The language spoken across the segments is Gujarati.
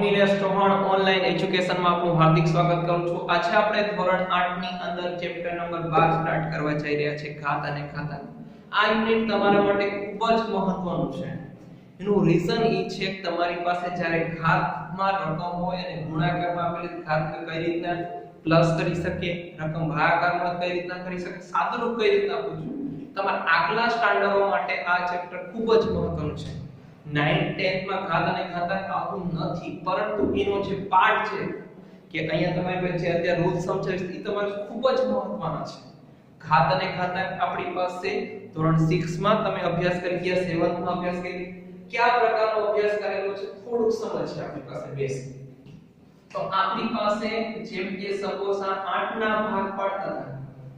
હું નિલેશ ચૌહાણ ઓનલાઈન એજ્યુકેશનમાં આપનું હાર્દિક સ્વાગત કરું છું. આજે આપણે ધોરણ 8 ની અંદર ચેપ્ટર નંબર 12 સ્ટાર્ટ કરવા જઈ રહ્યા છે ઘાત અને ખાતા આ યુનિટ તમારા માટે ખૂબ જ મહત્વનું છે. એનું રીઝન એ છે કે તમારી પાસે જ્યારે ઘાતમાં રકમ હોય અને ગુણાકારમાં આપેલી ઘાત કઈ રીતના પ્લસ કરી શકીએ રકમ ભાગાકારમાં કઈ રીતના કરી શકીએ સાદુરૂપ કઈ રીતના પૂછું? તમારા આગલા સ્ટાન્ડર્ડો માટે આ ચેપ્ટર ખૂબ જ મહત્વનું છે. 9 10 માં ઘાત અને ઘાતાંક આવું નથી. પરંતુ એનો જે પાર્ટ છે, કે અહીંયા તમારી પાસે અત્યારે રૂલ સમજાવીશ એ તમારે ખૂબ જ મહત્વના છે. ઘાત અને ઘાતાંક આપણી પાસે ધોરણ 6 માં તમે અભ્યાસ કરી ગયા 7 માં અભ્યાસ કરી. કયા પ્રકારનો અભ્યાસ કરેલો છે? થોડુંક સમજ છે આપણી પાસે, બેસ. તો આપણી પાસે જેમ કે સપોઝ આ 8 ના ભાગ પડતા હતા.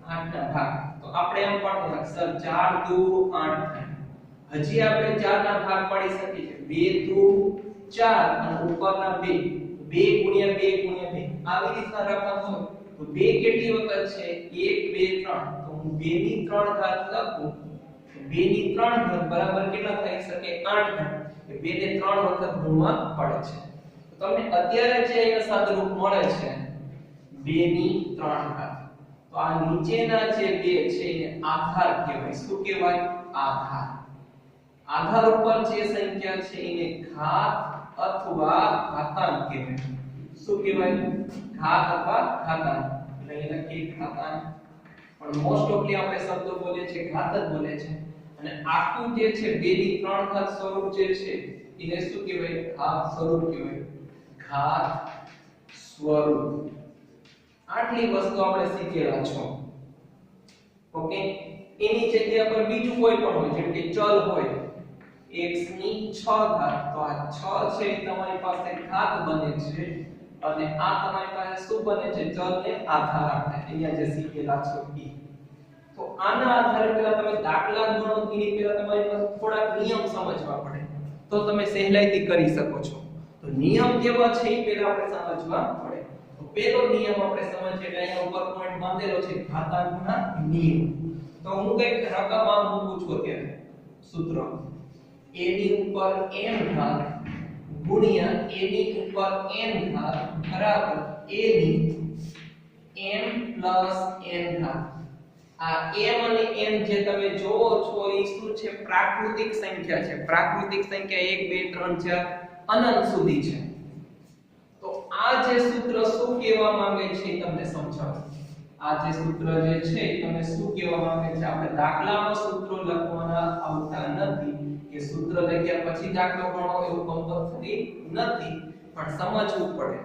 8 ના ભાગ. તો આપણે એમ પડતા સર 4 દુ 8 થાય. હજી આપણે 4 ના ભાગ પાડી શકીએ છીએ. 2 2 4 અને ઉપરના 2 2 ગુણ્યા 2 ગુણ્યા 2 આવી રીતના રકમ હોય તો 2 કેટલી વખત છે? 1 2 3 તો હું 2 ની 3 ઘાત લખું. 2 ની 3 ઘાત બરાબર કેટલા થઈ શકે? 8 ઘાત. એ 2 ને 3 વખત ગુણવા પડે છે. તો તમને અત્યારે જે અહીંયા સાદુરૂપ મળે છે 2 ની 3 ઘાત. તો આ નીચેના જે બે છે એને આધાર કહેવાય. શું કહેવાય? આધાર. આધાર ઉપર જે સંખ્યા છે એને ઘાત અથવા ઘાતાંક કહેવાય. શું કહેવાય? ઘાત અથવા ઘાતાંક. એટલે એને લખીએ ઘાતાંક. પણ મોસ્ટ ઓફલી આપણે શબ્દો બોલે છે, ઘાત જ બોલે છે. અને આખું જે છે બે ની ત્રણ ઘાત સ્વરૂપ જે છે, એને શું કહેવાય? ઘાત સ્વરૂપ કહેવાય. ઘાત સ્વરૂપ. આટલી વસ્તુ આપણે શીખેલા છો. ઓકે? એની જગ્યા પર બીજું કોઈ પણ હોય, જેમ કે ચલ હોય x ની 6 ઘાત. તો આ 6 છે તમારી પાસે ઘાત બને છે અને આ તમારી પાસે શું બને છે? ચલને આધાર આપણે અહીંયા જે શીખેલા છો e તો આના આધારે પહેલા તમે દાખલા ગણો પહેલા તમારી પાસે થોડાક નિયમ સમજવા પડે. તો તમે સહેલાઈથી કરી શકો છો. તો નિયમ કેવા છે એ પહેલા આપણે સમજવા પડે. તો પહેલો નિયમ આપણે સમજીએ એટલે અહીંયા ઉપર પોઈન્ટ બાંધેલો છે, ઘાતાંકના નિયમ. તો હું કંઈક રકમ આ મૂકું છું અત્યારે. સૂત્ર. A ની ઉપર m ઘાત ગુણ્યા AD ઉપર n ઘાત બરાબર AD m n ઘાત આ m અને n જે તમે જોવો છો એ શું છે? પ્રાકૃતિક સંખ્યા છે. પ્રાકૃતિક સંખ્યા 1 2 3 4 અનંત સુધી છે. તો આ જે સૂત્ર શું કહેવા માંગે છે તમને સમજાવું. આ જે સૂત્ર જે છે તમને શું કહેવા માંગે છે? આપણે દાખલામાં સૂત્રો લખવાના આવતા નથી. કે સૂત્ર લખ્યા પછી દાખલો ગણો એવું કમ્પલસરી નથી, પણ સમજવું પડે.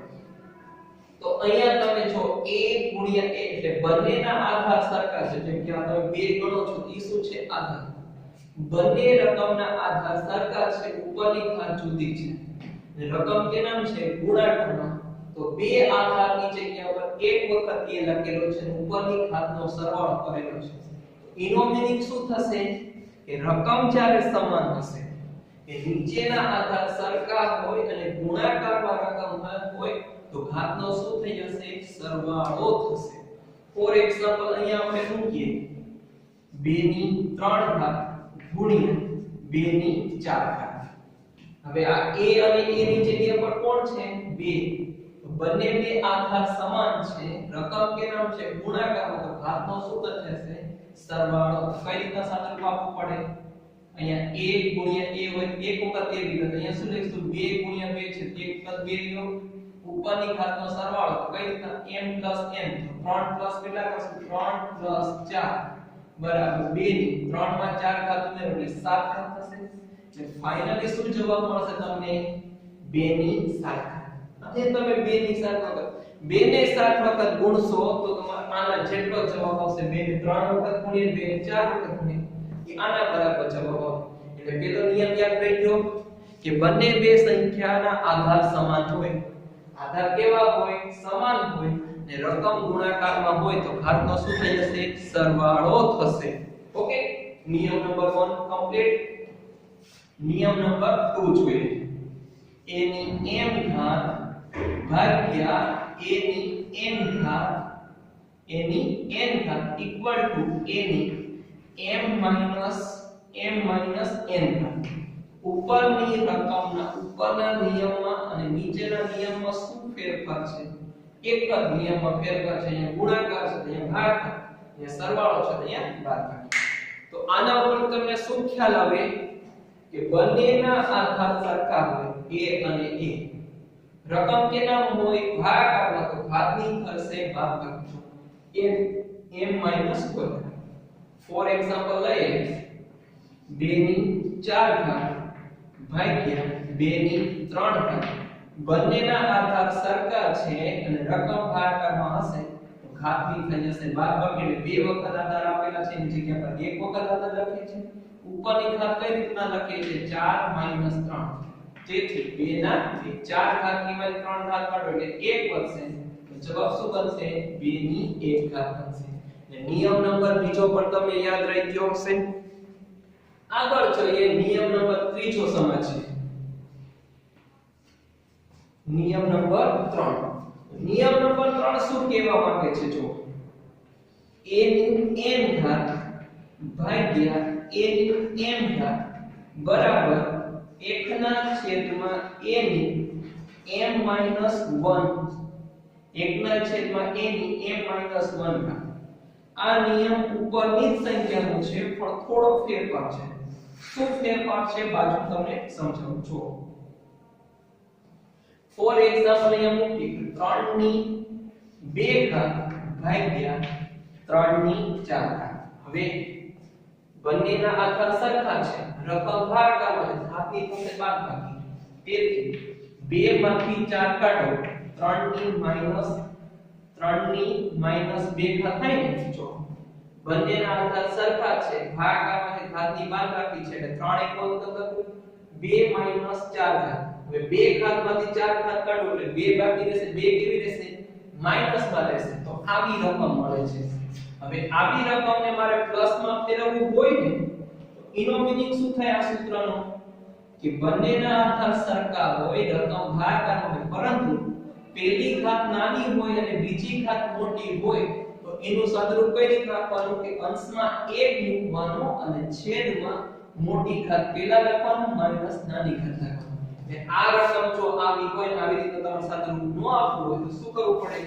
તો અહીંયા તમે જો a ગુણ્યા a એટલે બંનેના આધાર સરખા છે. જેમ કે આ તમે બે ગણો છો, ઈ શું છે? આધાર. બંને રકમના આધાર સરખા છે, ઉપરની ઘાત જુદી છે. રકમ કેનામ છે? ગુણાકારમાં તો બે આધારની જગ્યા પર એક વખત એ લખેલો છે ઉપરની ઘાતનો સરવાળો કરેલો છે. એનો મીનિંગ શું થશે? કે રકમ જ્યારે સમાન હશે, કે નીચેના આધાર સરખા હોય અને ગુણાકારમાં રકમ હોય, તો ઘાતનો શું થઈ જશે? સરવાળો થશે. ફોર એક્ઝામ્પલ અહીંયા આપણે મૂકીએ. 2 ની 3 ઘાત ગુણ્યા 2 ની 4 ઘાત. હવે આ a અને a ની જગ્યા પર કોણ છે? 2 તો બંને બે આધાર સમાન છે. રકમ કે નામ છે? ગુણાકારમાં તો ઘાતનો શું થશે? સરવાળો તો કઈ રીતના સાદુરૂપ આપવું પડે અહીંયા a ગુણ્યા a હોય એક વખત એ વિગત અહીંયા શું લખીશું 2 ગુણ્યા 2 છે તો એક વખત 2 લ્યો ઉપરની ઘાતનો સરવાળો તો કઈ રીતના m n તો 3 પ્લસ કેટલા કરશું 3 પ્લસ 4 બરાબર 2 ની 3 માં 4 ઘાત ઉમેરો એટલે 7 ઘાત થશે એટલે ફાઇનલી શું જવાબ મળશે તમને 2 ની 7 અને તમે 2 ની 7 વખત 2 ને 7 વખત ગુણશો તો તમારો આના જેટલો જવાબ આવશે 2 ને 3 વખત ગુણીએ 2 ને 4 વખત ગુણીએ એ આના બરાબર જવાબ આવશે. એટલે પેલો નિયમ યાદ રહી ગયો કે બંને બે સંખ્યાના આધાર સમાન હોય. આધાર કેવા હોય? સમાન હોય. ને રકમ ગુણાકારમાં હોય તો ઘાતનો શું થઈ જશે? સરવાળો થશે. ઓકે? નિયમ નંબર 1 કમ્પ્લીટ. નિયમ નંબર 2 જોઈએ. a ની m ઘાત ભાગ્યા a ની n ઘાત a n ઘાત equal to a m m n ઘાત ઉપરની રકમના ઉપરના નિયમમાં અને નીચેના નિયમમાં શું ફેરફાર છે? એક જ નિયમમાં ફેરફાર છે. અહીંયા ગુણાકાર છે, અહીંયા ભાગાકાર, અહીંયા સરવાળો છે, અહીંયા બાદબાકી તો આના ઉપર તમને શું ખ્યાલ આવે? કે બંનેના આધાર સરખા હોય a અને a રકમ કેના હોય, ભાગાકારમાં તો ઘાતની થશે બાદબાકી m m કોઈ ફોર એક્ઝામ્પલ લઈએ. 2 ની 4 ઘાત ભાગ્યા 2 ની 3 ઘાત. બંનેના આધાર સરખા છે અને રકમ ભાગાકારમાં હશે. તો ઘાતની થઈ જશે બાદબાકી એટલે બે વખત આધાર આપેલા છે. એની જગ્યા પર એક વખત આધાર લખીએ છે ઉપરની ઘાત કઈ રીતના લખીએ છે 4 3 તેથી 2 ના 4 ઘાતની માંથી 3 ઘાત કાઢો એટલે 1 વધશે. તો જવાબ શું બનશે 2 ની 1 ઘાત બનશે એટલે નિયમ નંબર બીજો પણ તમને યાદ રહી ગયો હશે આગળ જોઈએ નિયમ નંબર ત્રીજો સમજીએ નિયમ નંબર 3 નિયમ નંબર 3 શું કહેવા માંગે છે જો a ની m ઘાત ભાગ્યા a ની m ઘાત બરાબર 1 ના છેદમાં a ની m 1 1 ના છેદમાં a ની m 1 ઘાત આ નિયમ ઉપરની સંખ્યાનો છે, પણ થોડો ફેરફાર છે. શું ફેરફાર છે? બાજુ તમને સમજાવું. છું ફોર એક્ઝામ્પલ અહીંયા મૂકી. 3 ની 2 ઘાત ભાગ્યા 3 ની 4 ઘાત. હવે બંનેના આકાર સરખા છે. રકમ ભાગાકારમાં છે ઘાતની થશે બાદબાકી. તેથી 2 માંથી 4 કાઢો. 3 ની માઇનસ 3 ની માઇનસ 2 ઘાત થાય ને જો બંનેના આધાર સરખા છે ભાગાકારમાં ઘાતની બાદબાકી છે એટલે 3 એક વખત લખું 2 માઇનસ 4 ઘાત. હવે 2 ઘાતમાંથી 4 ઘાત કાઢો એટલે 2 બાકી રહેશે 2 કેવી રહેશે? માઇનસમાં રહેશે. તો આવી રકમ મળે મારે પ્લસમાં હોય ને, તો શું થાય આ સૂત્રનો? કે બંનેના આધાર સરખા હોય, રકમ ભાગાકાર હોય, પરંતુ પહેલી ઘાત નાની હોય અને બીજી ઘાત મોટી હોય, તો એનું સદરૂપ કઈ રીતે રાખવાનું? કે અંશમાં 1 મૂકવાનો અને છેદમાં મોટી ઘાત પહેલા લખવાનું માઇનસ નાની ઘાત લખવાનું એટલે આ રકમ જો આવી હોય આવી રીતે તમારે સદરૂપ ન આપવું હોય, તો શું કરવું પડે?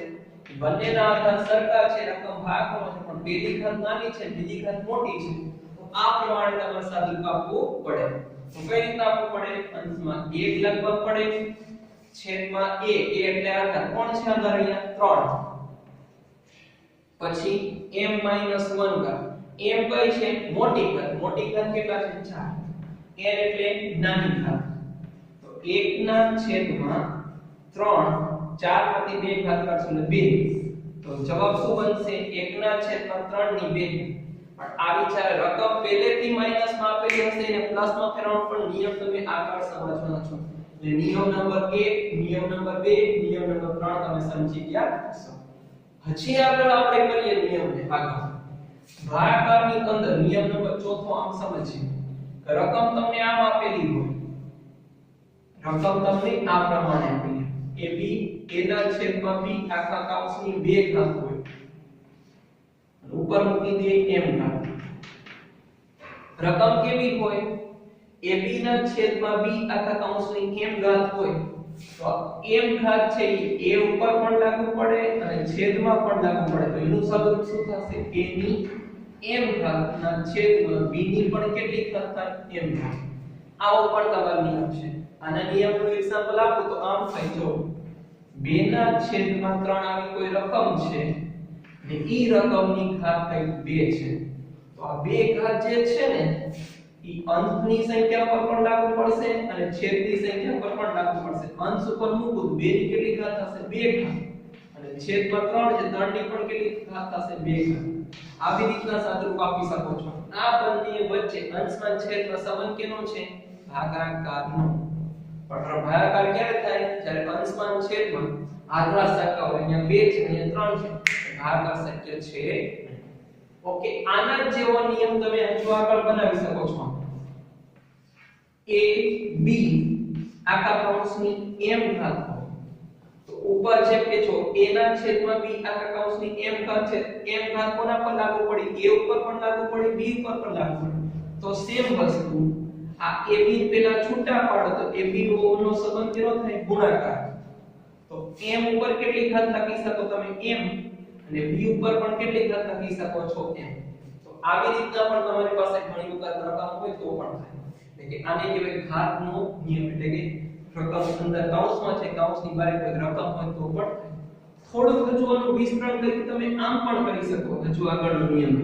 બંનેના આધાર સરખા છે, રકમ ભાગનો છે પણ પહેલી ઘાત નાની છે, બીજી ઘાત મોટી છે. તો આ પ્રમાણે તમારે સદરૂપ આપવું પડે. તો કઈ રીતે આપવું પડે? અંશમાં 1 લખવા પડે a a એટલે આધાર કોણ છે આધાર અહીંયા? 3 પછી m 1 ઘાત m કઈ છે? મોટી ઘાત મોટી ઘાત કેટલા છે? 4 n એટલે નાની ઘાત તો 1 ના છેદમાં 3 4 પ્રતિ 2 ઘાત કરશું એટલે 2 તો જવાબ શું બનશે? 1 ના છેદમાં 3 ની 2 પણ આવી જ્યારે રકમ પહેલેથી માઇનસમાં આપેલી હશે અને પ્લસમાં ફેરવવાનો પણ નિયમ તમે આગળ સમજવાના છો. એટલે નિયમ નંબર 1 નિયમ નંબર 2 નિયમ નંબર 3 તમે સમજી ગયા. હશો હજી આગળ આપણે કરીએ નિયમને આગળ ભાગાકારની અંદર નિયમ નંબર ચોથો આમ સમજીએ. કે રકમ તમને આમ આપેલી હોય. રકમ તમને આ પ્રમાણે આપેલી એ બી a ના છેદમાં b આખા કૌંસની બે ઘાત હોય. અને ઉપર મૂકી દે m ઘાત. રકમ કેવી હોય? Ab ના છેદમાં b આખા કૌંસની m ઘાત હોય? તો m ઘાત છે એ a ઉપર પણ લાગુ પડે અને છેદમાં પણ લાગુ પડે. તો એનું સદરૂપ શું થશે? A ની m ઘાત ના છેદમાં b ની પણ કેટલી ઘાત થાય? m ઘાત. આવો પણ તમારો નિયમ છે. આના નિયમનું એક્ઝામ્પલ આપું તો આમ થાય. જો 2 ના છેદમાં 3 આવી કોઈ રકમ છે ને ઈ રકમની ઘાત કઈ 2 છે. તો આ બે ઘાત જે છે ને ઈ અંશની સંખ્યા પર પણ લાગુ પડશે અને છેદની સંખ્યા પર પણ લાગુ પડશે. અંશ ઉપર મૂકો તો 2 ની કેટલી ઘાત થશે? 2 ઘાત. અને છેદમાં 3 છે 3 ની પણ કેટલી ઘાત થશે? 2 ઘાત. આવી રીતના સાદરૂપ આપી શકો છો. આ બંને વચ્ચે અંશમાં છેદ સંબંધ કેનો છે? ભાગાકારનો. પણ ભાગાકાર ક્યારે થાય? જ્યારે અંશમાં છેદમાં આધાર સરખા હોય અહીંયા 2 છે અહીંયા 3 છે. ભાગાકાર શક્ય છે ઓકે, આના જેવો નિયમ તમે હજુ આગળ બનાવી શકો છો. A, b, આખા કૌંસની m ઘાત તો ઉપર છે કે જો a ના છેદમાં b આખા કૌંસની m ઘાત છે. M ઘાત કોના પર લાગુ પડી? A ઉપર પણ લાગુ પડી, b ઉપર પણ લાગુ પડી. તો સેમ વસ્તુ, આ ab પેલા છૂટા પાડો, તો ab નો સંબંધ કેવો થાય? ગુણાકાર. તો m ઉપર કેટલી ઘાત લખી શકો તમે? M. અને b ઉપર પણ કેટલી ઘાત લખી શકો છો m તો આવી રીતના પણ તમારી પાસે ઘણી વખત રકમ હોય તો પણ થાય. એટલે કે આને કહેવાય ઘાતનો નિયમ. એટલે કે રકમ અંદર કૌંસમાં છે, કૌંસની બહાર કોઈ રકમ હોય તો પણ થાય. થોડુંક વિસ્તરણ કરી તમે આમ પણ કરી શકો હજુ આગળનો નિયમ.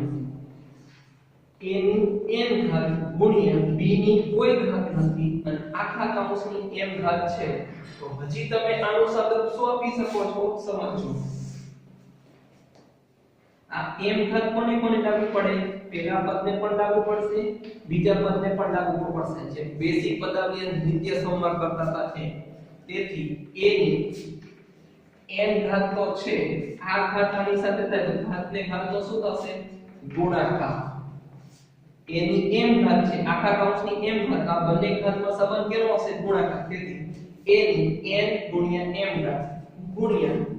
A ની n ઘાત ગુણ્યા b ની કોઈ ઘાત નથી અને આખા કૌંસની m ઘાત છે. તો હજી તમે આનું શું આપી શકો છો? સમજો આ m ઘાત કોને કોને લાગુ પડે? પહેલા પદને પણ લાગુ પડશે, બીજા પદને પણ લાગુ પડશે. જે બેસિક પદાવલી નિત્ય સંવાર કરતા સાથે તેથી a ની n ઘાત તો છે. આ ઘાત સાથે થાય ઘાતને ઘાત તો શું થશે? ગુણાકાર. a ની m ઘાત છે. આખા કૌંસની m ઘાત. આ બંને ઘાતમાં સંબંધ કેવો હશે? ગુણાકાર. તેથી a ની n m ઘાત. ગુણ્યા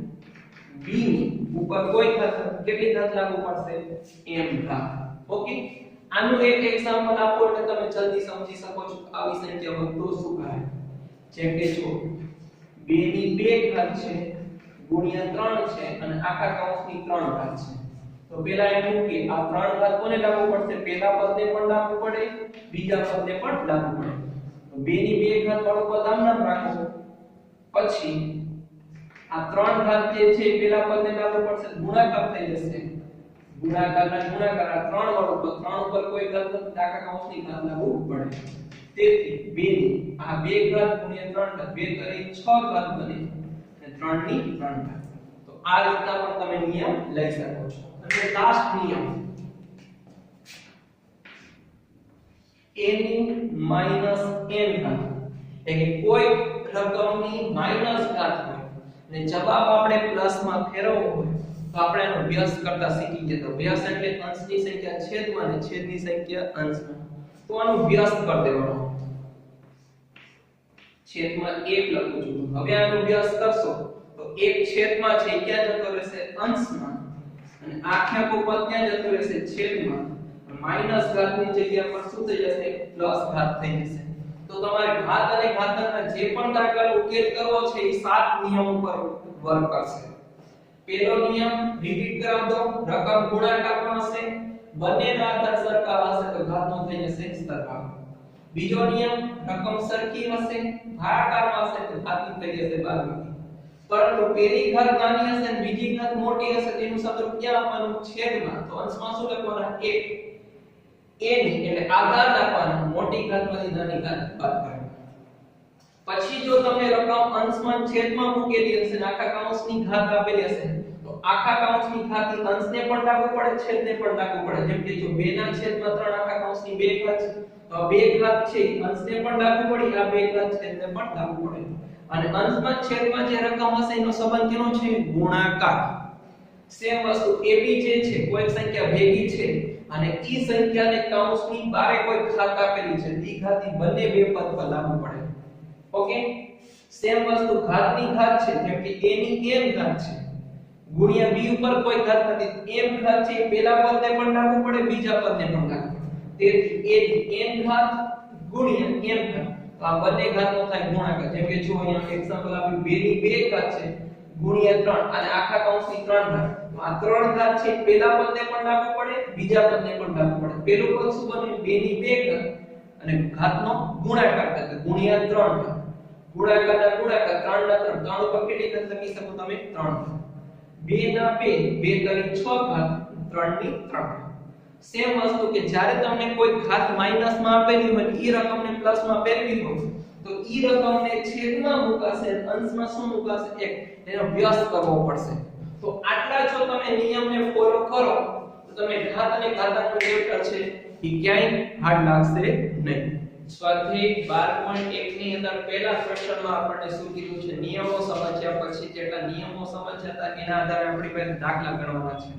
b ની ઉપર કોઈ ઘાત કેટલી ઘાત લાગુ પડશે? m ઘાત ઓકે આનું એક એક્ઝામ્પલ આપો એટલે તમે જલ્દી સમજી શકો છો આવી સંખ્યા હોય શું કહે જેમ કે જો 2 ની 2 ઘાત છે, ગુણ્યા 3 છે અને આખા કૌંસની 3 ઘાત છે. તો પેલા એમ કે આ 3 ઘાત કોને લાગુ પડશે? પેલા પદને પણ લાગુ પડે, બીજા પદને પણ લાગુ પડે. તો 2 ની 2 ઘાત વાળો પદ આમ નામ રાખો. પછી આ 3 ઘાત જે છે, એ પેલા પદને લાગુ પડશે, ગુણાકાર થઈ જશે. ગુણાકારના ગુણાકાર, આ 3 વાળું પદ 3 ઉપર કોઈ ઘાત નથી આખા કૌંસની ઘાત લાગુ પડે. તેથી 2 ની આ 2 ઘાત ગુણ્યા 3 ઘાત 2 કરી 6 ઘાત બને. અને 3 ની 3 ઘાત. તો આ રીતના પણ તમે નિયમ લઈ શકો છો. અને લાસ્ટ નિયમ. A ની માઇનસ n ઘાત. એટલે કે કોઈ રકમની માઇનસ ઘાત હોય અને જવાબ આપણે પ્લસમાં ફેરવવો હોય, તો આપણે એનો વ્યસ્ત કરતા શીખી ગયા. તો વ્યસ્ત એટલે અંશની સંખ્યા છેદમાં અને છેદની સંખ્યા અંશમાં. તો આનું વ્યસ્ત કરી દેવાનો. છેદમાં 1 લખું છું. હવે આનું વ્યસ્ત કરશો, તો 1 છેદમાં છે ક્યાં જતો રહેશે? અંશમાં. અને આખે ઉપર ક્યાં જતો રહેશે? છેદમાં. માઇનસ ઘાતની જગ્યા પર શું થઈ જશે? પ્લસ ઘાત થઈ જશે. તો તમારે ઘાત અને ઘાતકના જે પણ દાખલા ઉકેલ કરવો છે, એ સાત નિયમો પર વર્ક કરશે. પહેલો નિયમ રિપીટ કરાવ દો રકમ ગુણાકારમાં હશે બંનેના આધાર સરખા હશે તો ઘાતનો થઈ જશે સરવાળો બીજો નિયમ, રકમ સરખી હશે ભાગાકારમાં હશે તો ઘાતની થઈ જશે બાદબાકી. પરંતુ પહેલી ઘાત નાની હશે અને બીજી ઘાત મોટી હશે તેનું સદરૂપ ક્યાં આપવાનું? છેદમાં. તો અંશમાં શું લખવાના? 1 ની એટલે આધાર રાખવાના, મોટી ઘાતમાંથી નાની ઘાત બાદ કરવાની પછી જો તમને રકમ અંશમાં છેદમાં મૂકેલી હશે આખા કૌંસની ઘાત આપેલી હશે, તો આખા કૌંસની ઘાત અંશને પણ લાગુ પડે, છેદને પણ લાગુ પડે. જેમ કે જો 2 ના છેદમાં 3 આખા કૌંસની 2 ઘાત છે, તો આ 2 ઘાત છે અંશને પણ લાગુ પડી, આ 2 ઘાત છેદને પણ લાગુ પડે. અને અંશમાં છેદમાં જે રકમ હશે એનો સંબંધ કેનો છે? ગુણાકાર. સેમ વસ્તુ ab જે છે કોઈ સંખ્યા ભેગી છે અને ઈ સંખ્યાને કૌંસની બારે કોઈ ઘાત આપેલી છે. દ્વિઘાતી બંને બે પદ પર લાગુ પડે. ઓકે? સેમ વસ્તુ ઘાતની ઘાત છે જેમ કે a ની m ઘાત છે. ગુણ્યા b ઉપર કોઈ ઘાત નથી. m ઘાત છે પહેલા પદને પણ લાગુ પડે, બીજા પદને પણ લાગુ પડે. તેથી a n ઘાત ગુણ્યા m ઘાત. તો આ બંને ઘાતનો થાય ગુણાકાર. જેમ કે જો અહીંયા એક્ઝામ્પલ આપ્યું 2 ની 2 ઘાત છે, ગુણ્યા 3 અને આખા કૌંસની 3 ઘાત. 3 ઘાત છે. પેલા પદને પણ લાગુ પડે, બીજા પદને પણ લાગુ પડે. પેલું પદ શું બને? 2 ની 2 ઘાત. અને ઘાતનો ગુણાકાર એટલે ગુણ્યા 3 ઘાત ગુણાકારના ગુણાકાર 3 ના 3 3 ઉપર કેટલી ઘાત લખી શકો તમે? 3 ઘાત 2 ના 2 2 કરી 6 ઘાત 3 ની 3 ઘાત સેમ વસ્તુ કે જ્યારે તમને કોઈ ઘાત માઇનસમાં આપેલી હોય, ઈ રકમને પ્લસમાં ફેરવી હોય તો ઈ રકમને છેદમાં મુકાશે અંશમાં શું મુકાશે? 1 એનો વ્યસ્ત કરવો પડશે. તો આટલા જો તમે નિયમને ફોલો કરો, તો તમે ઘાત અને ઘાતાંકનું ચેપ્ટર છે ઈ ક્યાંય હાર્ડ લાગશે નહીં. સ્વાધ્યાય 12.1 ની અંદર પહેલા ક્વેશ્ચનમાં આપણને શું કીધું છે? નિયમો સમજ્યા પછી જેટલા નિયમો સમજ્યા હતા એના આધારે આપણી પાસે દાખલા ગણવાના છે.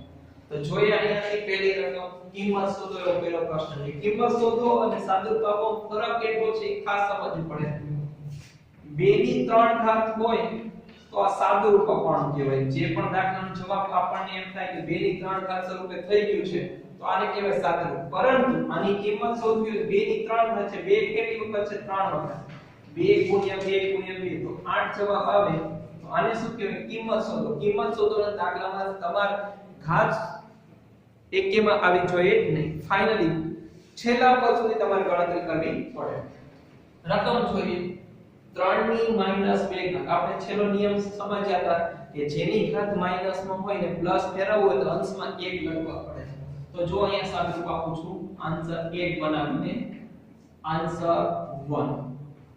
તો જોઈએ અહીંયાથી પહેલી રકમ, કિંમત શોધો એવો પહેલો પ્રશ્ન છે. કિંમત શોધો અને સાદુરૂપ ફરક કેટલો છે, એ ખાસ સમજવું પડે. 2 ની 3 ઘાત હોય તો આ સાદુરૂપ આપવાનું કહેવાય. જે પણ દાખલાનો જવાબ આપણને એમ થાય કે 2 ની 3 ઘાત થઈ ગયું છે, તો આને કહેવાય સાદરૂપ પરંતુ આની કિંમત શોધવી હોય 2 ની 3 ઘાત છે 2 કેટલી વખત છે? 3 વખત. 2 ગુણ્યા 2 ગુણ્યા 2 તો 8 જવાબ આવે. તો આને શું કહેવાય? કિંમત શોધો. કિંમત શોધવાના દાખલામાં તમાર ઘાત એકેમાં આવી જોઈએ નહીં. ફાઇનલી છેલ્લા પદ સુધી તમારે ગણતરી કરવી પડે. રકમ જોઈએ. 3 ની માઇનસ 2 ઘાત. આપણે છેલ્લો નિયમ સમજ્યા હતા કે જેની ઘાત માઇનસમાં હોય ને પ્લસ ફેરવવું હોય તો અંશમાં 1 લખવા પડે તો જો અહીંયા સાબિત આપું છું, આન્સર 1 બનાવીને આન્સર 1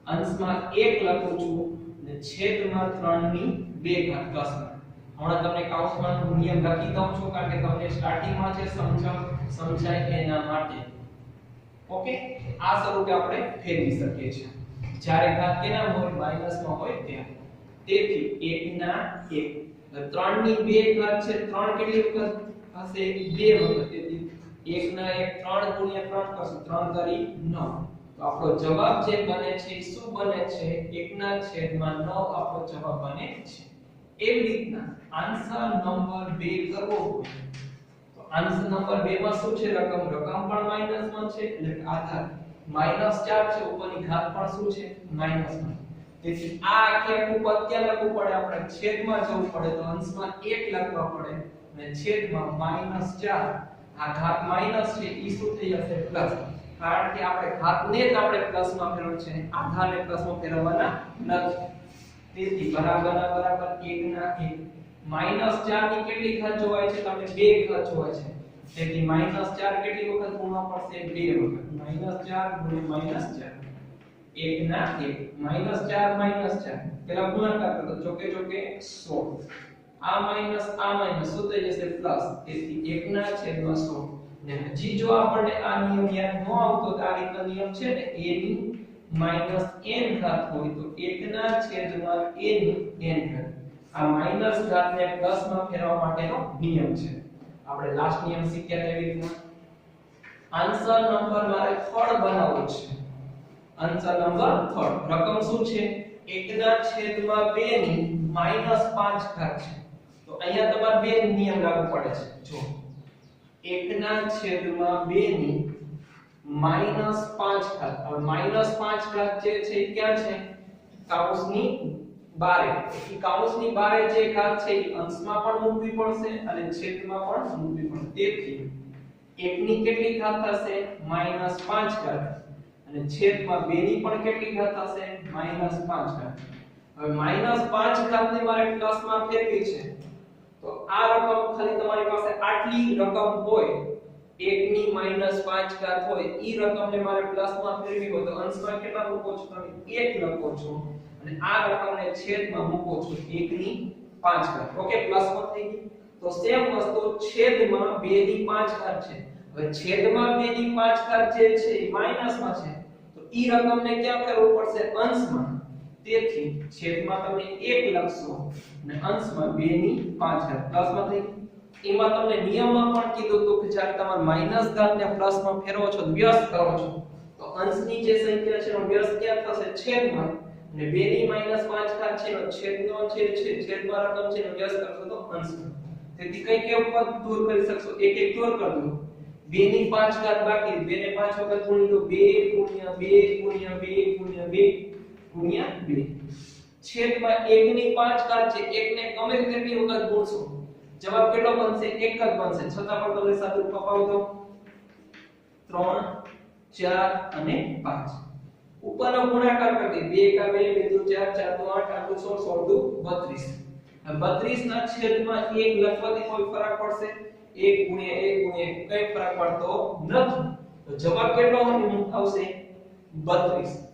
અંશમાં 1 લખું છું ને છેદમાં 3 ની 2 ઘાત. પ્લસ હમણાં તમને કાઉન્સમાં નિયમ લખી દઉં છું કારણ કે તમને સ્ટાર્ટિંગમાં છે સમજ સમજાય એના માટે. ઓકે? આ સ્વરૂપે આપણે ફેરવી શકીએ છીએ. જ્યારે ઘાત કેના હોય? માઇનસમાં હોય ત્યાં. તેથી 1 ના 1 3 ની 2 ઘાત છે 3 કેટલી વખત હશે 2 વખત. તેથી 1 ના 1 3 ગુણ્યા 3 કરશું 3 તરી 9 તો આપણો જવાબ જે બને છે શું બને છે? 1 ના છેદમાં 9 આપણો જવાબ બને છે. એવી રીતના આન્સર નંબર 2 કરવો તો આન્સર નંબર 2 માં શું છે? રકમ. રકમ પણ માઇનસમાં છે, એટલે આધાર. માઇનસ 4 છે, ઉપરની ઘાત પણ શું છે? માઇનસ તેથી આ આખે આખું પદ લખવું પડે? આપણે છેદમાં જવું પડે તો અંશમાં 1 લખવા પડે. અને છેદમાં માઇનસ 4 આ ઘાત માઇનસ છે, ઈ શું થઈ જશે? પ્લસ. કારણ કે આપણે ઘાતને જ આપણે પ્લસમાં ફેરવવું છે. આધારને પ્લસમાં ફેરવવાના નથી. તેથી બરાબર બરાબર 1 ના 1 માઇનસ 4 ની કેટલી ઘાત જોવાય છે? તમને બે ઘાત જોવાય છે. તેથી માઇનસ 4 કેટલી વખત ગુણવા પડશે? 2 વખત. માઇનસ 4 ગુણ્યા માઇનસ 4 1 ના 1 માઇનસ 4 માઇનસ 4 પેલા ગુણાકાર કરો. ચોકે ચોકે 100 આ માઇનસ આ માઇનસ શું થઈ જશે? પ્લસ. તેથી 1 ના છેદમાં 100 ને હજી જો આપણને આ નિયમ યાદ ન આવતો, તો આ રીતનો નિયમ છે ને a ની માઇનસ n ઘાત હોય તો 1 ના છેદમાં a n ઘાત. આ માઇનસ ઘાતને પ્લસમાં ફેરવવા માટેનો નિયમ છે. આપણે લાસ્ટ નિયમ શીખ્યા તેવી રીતના આન્સર નંબર મારે થર્ડ બનાવવો છે. આન્સર નંબર થર્ડ રકમ શું છે? 1 ના છેદમાં 2 ની માઇનસ 5 ઘાત છે. તો અહીંયા તમારે બે નિયમ લાગુ પડે છે. જો 1 ના છેદમાં 2 ની માઇનસ 5 ઘાત. હવે માઇનસ 5 ઘાત જે છે એ ક્યાં છે? કૌંસની બારે. એ કૌંસની બારે જે ઘાત છે એ અંશમાં પણ મૂકવી પડશે અને છેદમાં પણ મૂકવી પડશે. તેથી 1 ની કેટલી ઘાત થશે? માઇનસ 5 ઘાત. અને છેદમાં 2 ની પણ કેટલી ઘાત થશે? માઇનસ 5 ઘાત. હવે માઇનસ 5 ઘાતને મારે પ્લસમાં ફેરવી છે. તો આ રકમ ખાલી તમારી પાસે આટલી રકમ હોય 1 ની માઇનસ 5 ઘાત હોય, ઈ રકમને મારે પ્લસમાં ફેરવી હોય તો અંશમાં કેટલા મૂકો છો તમે? 1 લખો છો. અને આ રકમને છેદમાં મૂકો છો 1 ની 5 ઘાત ઓકે પ્લસમાં થઈ ગઈ. તો સેમ વસ્તુ છેદમાં 2 ની 5 ઘાત છે. હવે છેદમાં 2 ની 5 ઘાત જે છે, એ માઈનસમાં છે. તો ઈ રકમને ક્યાં કરવું પડશે? અંશમાં. તેથી છેદમાં તમે 1 લખશો અને અંશમાં 2 ની 5 ઘાત પ્લસમાં થઈ એમાં તમને નિયમમાં પણ કીધું હતું કે જ્યારે તમારે માઇનસ ઘાતને પ્લસમાં ફેરવો છો, વ્યસ્ત કરો છો. તો અંશની જે સંખ્યા છે એનો વ્યસ્ત ક્યાં થશે? છેદમાં. અને 2 ની માઇનસ 5 ઘાત છે છેદનો છે છે છેદમાં રકમ છે વ્યસ્ત કરશો તો અંશ. તેથી કઈ કેવું પદ દૂર કરી શકશો? એક એક દૂર કરી દો. 2 ની 5 ઘાત બાકી 2 ને 5 વખત ગુણી દો 2 ગુણ્યા 2 ગુણ્યા 2 ગુણ્યા 2 ગુણ્યા 2 છેદમાં 1 ની 5 ઘાત છે 1 ને ગમે તેટલી વખત ગુણશો. જવાબ કેટલો બનશે? એક જ બનશે. છતાં પણ તમે સાદુરૂપ અપાવી દો 3 4 અને 5 ઉપરનો ગુણાકાર કરી દે. 2 એકા 2 2 દુ 4 4 દુ 8 8 2 16 16 દુ 32 હવે 32 ના છેદમાં 1 લખવાથી કોઈ ફરક પડશે? 1 ગુણ્યા 1 ગુણ્યા 1 કઈ ફરક પડતો નથી. તો જવાબ કેટલો આવશે? 32